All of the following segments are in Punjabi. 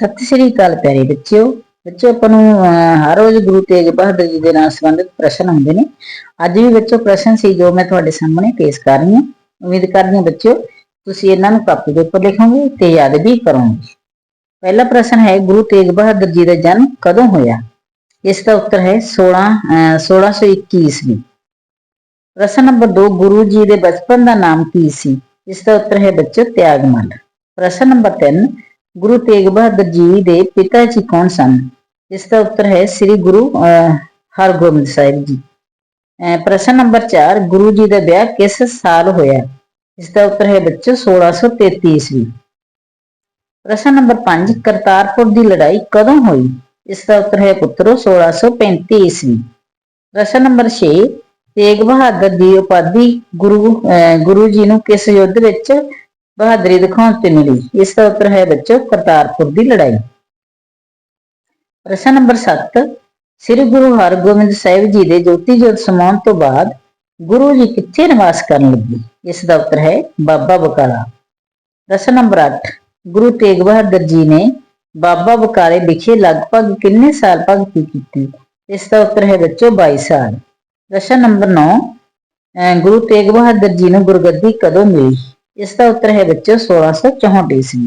ਸਤਿ ਸ੍ਰੀ ਅਕਾਲ ਪਿਆਰੇ ਬੱਚਿਓ। ਬੱਚਿਓ ਆਪਾਂ ਨੂੰ ਅਹ, ਹਰ ਰੋਜ਼ ਗੁਰੂ ਤੇਗ ਬਹਾਦਰ ਜੀ ਦੇ ਨਾਲ ਸੰਬੰਧਿਤ ਪ੍ਰਸ਼ਨ ਹੁੰਦੇ ਨੇ। ਅੱਜ ਵੀ ਬੱਚੋ ਪ੍ਰਸ਼ਨ ਸੀ ਜੋ ਮੈਂ ਤੁਹਾਡੇ ਸਾਹਮਣੇ ਪੇਸ਼ ਕਰ ਰਹੀ ਹਾਂ। ਉਮੀਦ ਕਰਦੀ ਹਾਂ ਬੱਚਿਓ ਤੁਸੀਂ ਇਹਨਾਂ ਨੂੰ ਕਾਪੀ ਦੇ ਉੱਪਰ ਲਿਖੋਗੇ ਤੇ ਯਾਦ ਵੀ ਕਰੋਗੇ। ਪਹਿਲਾ ਪ੍ਰਸ਼ਨ ਹੈ ਗੁਰੂ ਤੇਗ ਬਹਾਦਰ ਜੀ ਦਾ ਜਨਮ ਕਦੋਂ ਹੋਇਆ? ਇਸ ਦਾ ਉੱਤਰ ਹੈ 16 ਅਹ, 1621 ਈਸਵੀ। ਪ੍ਰਸ਼ਨ ਨੰਬਰ 2 ਗੁਰੂ ਜੀ ਦੇ ਬਚਪਨ ਦਾ ਨਾਮ ਕੀ ਸੀ? ਇਸ ਦਾ ਉੱਤਰ ਹੈ ਬੱਚੋ ਤਿਆਗਮਲ। ਪ੍ਰਸ਼ਨ ਨੰਬਰ 3 ਗੁਰੂ ਤੇਗ ਬਹਾਦਰ ਜੀ ਦੇ ਪਿਤਾ ਜੀ ਕੌਣ ਸਨ? ਇਸ ਦਾ ਉੱਤਰ ਹੈ ਸ੍ਰੀ ਗੁਰੂ ਹਰਗੋਬਿੰਦ ਸਾਹਿਬ ਜੀ। ਅਹ, ਪ੍ਰਸ਼ਨ ਨੰਬਰ 4 ਗੁਰੂ ਜੀ ਦਾ ਵਿਆਹ ਕਿਸ ਸਾਲ ਹੋਇਆ? ਇਸ ਦਾ ਉੱਤਰ ਹੈ ਬੱਚੋ 1633 ਈਸਵੀ। ਪ੍ਰਸ਼ਨ ਨੰਬਰ 5 ਕਰਤਾਰਪੁਰ ਦੀ ਲੜਾਈ ਕਦੋਂ ਹੋਈ? ਇਸ ਦਾ ਉੱਤਰ ਹੈ ਪੁੱਤਰੋ 1635 ਈਸਵੀ। ਪ੍ਰਸ਼ਨ ਨੰਬਰ 6 ਤੇਗ ਬਹਾਦਰ ਦੀ ਉਪਾਧੀ ਗੁਰੂ ਅਹ, ਗੁਰੂ ਜੀ ਨੂੰ ਕਿਸ ਯੁੱਧ ਵਿੱਚ ਬਹਾਦਰੀ ਦਿਖਾਉਣ ਤੇ ਮਿਲੀ। ਇਸ ਦਾ ਉੱਤਰ ਹੈ ਬੱਚੋ, ਕਰਤਾਰਪੁਰ ਦੀ ਲੜਾਈ। ਪ੍ਰਸ਼ਨ ਨੰਬਰ 7 ਸ੍ਰੀ ਗੁਰੂ ਹਰਗੋਬਿੰਦ ਸਾਹਿਬ ਜੀ ਦੇ ਜੋਤੀ ਜੋਤ ਸਮਾਉਣ ਤੋਂ ਬਾਅਦ ਗੁਰੂ ਜੀ ਕਿੱਥੇ ਨਿਵਾਸ ਕਰਨ ਲੱਗੇ? ਇਸ ਦਾ ਉੱਤਰ ਹੈ ਬਾਬਾ ਬਕਾਲਾ। ਪ੍ਰਸ਼ਨ ਨੰਬਰ 8 ਗੁਰੂ ਤੇਗ ਬਹਾਦਰ ਜੀ ਨੇ ਬਾਬਾ ਬਕਾਲੇ ਵਿਖੇ ਲਗਭਗ ਕਿੰਨੇ ਸਾਲ ਭਗਤੀ ਕੀਤੀ? ਇਸ ਦਾ ਉੱਤਰ ਹੈ ਬੱਚੋ 22 ਸਾਲ। ਪ੍ਰਸ਼ਨ ਨੰਬਰ 9 ਗੁਰੂ ਤੇਗ ਬਹਾਦਰ ਜੀ ਨੂੰ ਗੁਰਗੱਦੀ ਕਦੋਂ ਮਿਲੀ? ਇਸ ਦਾ ਉੱਤਰ ਹੈ ਬੱਚੋ 1664 ਈਸਵੀ।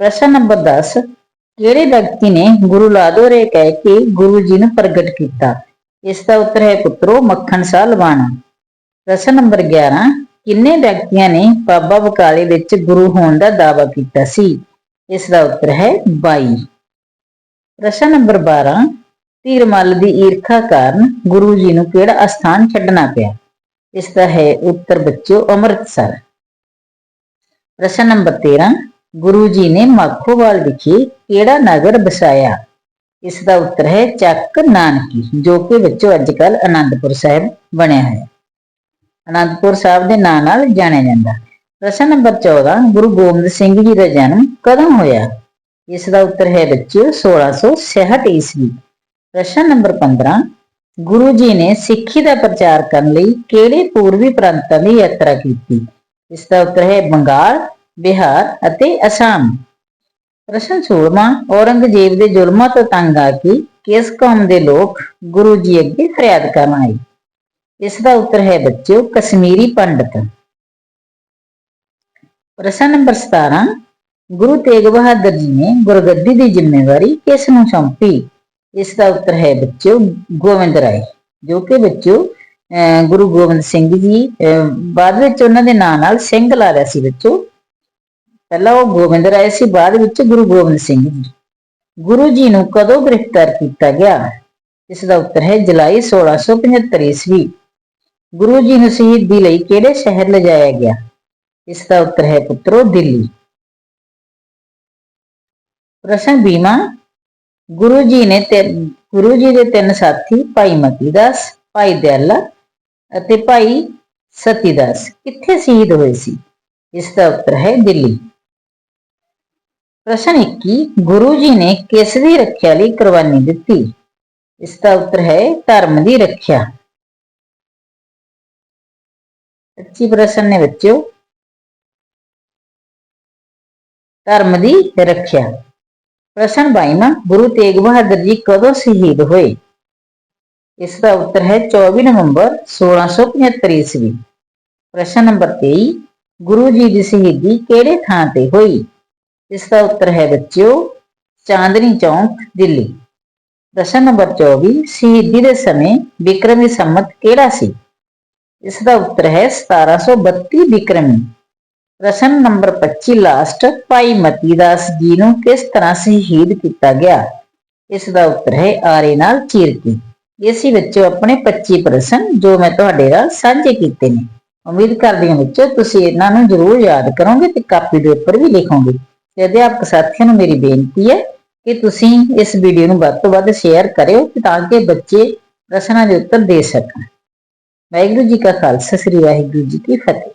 ਪ੍ਰਸ਼ਨ ਨੰਬਰ 10 ਕਿਹੜੇ ਵਿਅਕਤੀ ਨੇ ਗੁਰੂ ਲਾਦੋਰੇ ਕਹਿ ਕੇ ਗੁਰੂ ਜੀ ਨੂੰ ਪ੍ਰਗਟ ਕੀਤਾ, ਇਸ ਦਾ ਉੱਤਰ ਹੈ ਪੁੱਤਰੋ ਮੱਖਣ ਸਾਹ ਲਵਾਣਾ। ਪ੍ਰਸ਼ਨ ਨੰਬਰ 11 ਕਿੰਨੇ ਵਿਅਕਤੀਆਂ ਨੇ ਬਾਬਾ ਬਕਾਲੇ ਵਿੱਚ ਗੁਰੂ ਹੋਣ ਦਾ ਦਾਅਵਾ ਕੀਤਾ ਸੀ? ਇਸ ਦਾ ਉੱਤਰ ਹੈ 22 ਪ੍ਰਸ਼ਨ ਨੰਬਰ 12 ਧੀਰਮਲ ਦੀ ਈਰਖਾ ਕਾਰਨ ਗੁਰੂ ਜੀ ਨੂੰ ਕਿਹੜਾ ਅਸਥਾਨ ਛੱਡਣਾ ਪਿਆ? ਇਸ ਦਾ ਹੈ ਉੱਤਰ ਬੱਚੋ ਅੰਮ੍ਰਿਤਸਰ। ਪ੍ਰਸ਼ਨ ਨੰਬਰ 13 ਗੁਰੂ ਜੀ ਨੇ ਮਾਖੋਵਾਲ ਵਿਖੇ ਕਿਹੜਾ ਨਗਰ ਬਸਾਇਆ ਇਸ ਦਾ ਉੱਤਰ ਹੈ ਚੱਕ ਨਾਨਕੀ, ਜੋ ਕਿ ਵਿੱਚੋਂ ਅੱਜ ਕੱਲ ਆਨੰਦਪੁਰ ਸਾਹਿਬ ਬਣਿਆ ਹੈ। ਆਨੰਦਪੁਰ ਸਾਹਿਬ ਦੇ ਨਾਂ ਨਾਲ ਜਾਣਿਆ ਜਾਂਦਾ। ਪ੍ਰਸ਼ਨ ਨੰਬਰ 14 ਗੁਰੂ ਗੋਬਿੰਦ ਸਿੰਘ ਜੀ ਦਾ ਜਨਮ ਕਦੋਂ ਹੋਇਆ? ਇਸ ਦਾ ਉੱਤਰ ਹੈ ਬੱਚਿਓ 1666 ਈਸਵੀ। ਪ੍ਰਸ਼ਨ ਨੰਬਰ 15 ਗੁਰੂ ਜੀ ਨੇ ਸਿੱਖੀ ਦਾ ਪ੍ਰਚਾਰ ਕਰਨ ਲਈ ਕਿਹੜੇ ਪੂਰਬੀ ਪ੍ਰਾਂਤਾਂ ਦੀ ਯਾਤਰਾ ਕੀਤੀ? ਇਸ ਦਾ ਉੱਤਰ ਹੈ ਬੰਗਾਲ, ਬਿਹਾਰ ਅਤੇ ਅਸਾਮ। ਪ੍ਰਸ਼ਨ 16ਵਾਂ ਔਰੰਗਜ਼ੇਬ ਦੇ ਜ਼ੁਲਮਾਂ ਤੋਂ ਤੰਗ ਆ ਕੇ ਕਿਸ ਕੌਮ ਦੇ ਲੋਕ ਗੁਰੂ ਜੀ ਅੱਗੇ ਫਰਿਆਦ ਕਰਨ ਆਏ? ਇਸ ਦਾ ਉੱਤਰ ਹੈ ਬੱਚਿਓ, ਕਸ਼ਮੀਰੀ ਪੰਡਤ। ਪ੍ਰਸ਼ਨ ਨੰਬਰ 17 ਗੁਰੂ ਤੇਗ ਬਹਾਦਰ ਜੀ ਨੇ ਗੁਰਗੱਦੀ ਦੀ ਜ਼ਿੰਮੇਵਾਰੀ ਕਿਸ ਨੂੰ ਸੌਂਪੀ? ਇਸ ਦਾ ਉੱਤਰ ਹੈ ਬੱਚਿਓ ਗੋਬਿੰਦ ਰਾਏ, ਜੋ ਕਿ ਬੱਚਿਓ ਗੁਰੂ ਗੋਬਿੰਦ ਸਿੰਘ ਜੀ, ਅਹ ਬਾਅਦ ਵਿੱਚ ਉਹਨਾਂ ਦੇ ਨਾਂ ਨਾਲ ਸਿੰਘ ਲਾ ਰਿਹਾ ਸੀ ਵਿੱਚੋਂ ਪਹਿਲਾਂ ਉਹ ਗੋਬਿੰਦ ਰਾਏ ਸੀ, ਬਾਅਦ ਵਿੱਚ ਗੁਰੂ ਗੋਬਿੰਦ ਸਿੰਘ ਜੀ। ਗੁਰੂ ਜੀ ਨੂੰ ਕਦੋਂ ਗ੍ਰਿਫਤਾਰ ਕੀਤਾ ਗਿਆ? ਇਸ ਦਾ ਉੱਤਰ ਹੈ ਜੁਲਾਈ 1675 ਈਸਵੀ। ਗੁਰੂ ਜੀ ਨੂੰ ਸ਼ਹੀਦੀ ਲਈ ਕਿਹੜੇ ਸ਼ਹਿਰ ਲਿਜਾਇਆ ਗਿਆ? ਇਸ ਦਾ ਉੱਤਰ ਹੈ ਪੁੱਤਰੋ, ਦਿੱਲੀ। ਪ੍ਰਸ਼ਨ ਬੀਮਾ ਗੁਰੂ ਜੀ ਨੇ ਤੇ ਗੁਰੂ ਜੀ ਦੇ ਤਿੰਨ ਸਾਥੀ, ਭਾਈ ਮਤੀ ਦਾਸ ਭਾਈ ਦਿਆਲਾ ਅਤੇ ਭਾਈ ਸਤੀਦਾਸ ਕਿੱਥੇ ਸ਼ਹੀਦ ਹੋਏ ਸੀ? ਇਸ ਦਾ ਉੱਤਰ ਹੈ ਦਿੱਲੀ। ਪ੍ਰਸ਼ਨ 21 ਗੁਰੂ ਜੀ ਨੇ ਕਿਸ ਦੀ ਰੱਖਿਆ ਲਈ ਕੁਰਬਾਨੀ ਦਿੱਤੀ? ਇਸ ਦਾ ਉੱਤਰ ਹੈ ਧਰਮ ਦੀ ਰੱਖਿਆ। 25 ਪ੍ਰਸ਼ਨ ਨੇ ਬੱਚਿਓ, ਧਰਮ ਦੀ ਰੱਖਿਆ। ਪ੍ਰਸ਼ਨ 22 ਗੁਰੂ ਤੇਗ ਬਹਾਦਰ ਜੀ ਕਦੋਂ ਸ਼ਹੀਦ ਹੋਏ? ਇਸ ਦਾ ਉੱਤਰ ਹੈ 24 ਨਵੰਬਰ 1675 ਈਸਵੀ। ਪ੍ਰਸ਼ਨ ਨੰਬਰ 23 ਗੁਰੂ ਜੀ ਦੀ ਸ਼ਹੀਦੀ ਕਿਹੜੇ ਥਾਂ ਤੇ ਹੋਈ? ਇਸ ਦਾ ਉੱਤਰ ਹੈ ਬੱਚਿਓ, ਚਾਂਦਨੀ ਚੌਂਕ, ਦਿੱਲੀ। ਪ੍ਰਸ਼ਨ ਨੰਬਰ 24 ਸ਼ਹੀਦੀ ਦੇ ਸਮੇਂ ਵਿਕਰਮੀ ਸੰਮਤ ਕਿਹੜਾ ਸੀ? ਇਸ ਦਾ ਉੱਤਰ ਹੈ 1732 ਵਿਕਰਮੀ। ਪ੍ਰਸ਼ਨ ਨੰਬਰ 25 ਲਾਸਟ, ਭਾਈ ਮਤੀ ਦਾਸ ਜੀ ਨੂੰ ਕਿਸ ਤਰ੍ਹਾਂ ਸ਼ਹੀਦ ਕੀਤਾ ਗਿਆ? ਇਸ ਦਾ ਉੱਤਰ ਹੈ ਆਰੇ ਨਾਲ ਚੀਰ ਕੇ ਇਸ ਵਿੱਚੋਂ ਆਪਣੇ 25 ਪ੍ਰਸ਼ਨ ਜੋ ਮੈਂ ਤੁਹਾਡੇ ਨਾਲ ਸਾਂਝੇ ਕੀਤੇ ਨੇ। ਉਮੀਦ ਕਰਦੀ ਹਾਂ ਬੱਚਿਓ ਤੁਸੀਂ ਇਹਨਾਂ ਨੂੰ ਜ਼ਰੂਰ ਯਾਦ ਕਰੋਗੇ ਤੇ ਕਾਪੀ ਦੇ ਉੱਪਰ ਵੀ ਲਿਖੋਗੇ। ਤੇ ਅਧਿਆਪਕ ਸਾਥੀਆਂ ਨੂੰ ਮੇਰੀ ਬੇਨਤੀ ਹੈ ਕਿ ਤੁਸੀਂ ਇਸ ਵੀਡੀਓ ਨੂੰ ਵੱਧ ਤੋਂ ਵੱਧ ਸ਼ੇਅਰ ਕਰਿਓ ਤਾਂ ਕਿ ਬੱਚੇ ਪ੍ਰਸ਼ਨਾਂ ਦੇ ਉੱਤਰ ਦੇ ਸਕਣ। ਵਾਹਿਗੁਰੂ ਜੀ ਕਾ ਖਾਲਸਾ, ਸ੍ਰੀ ਵਾਹਿਗੁਰੂ ਜੀ ਕੀ ਫਤਿਹ।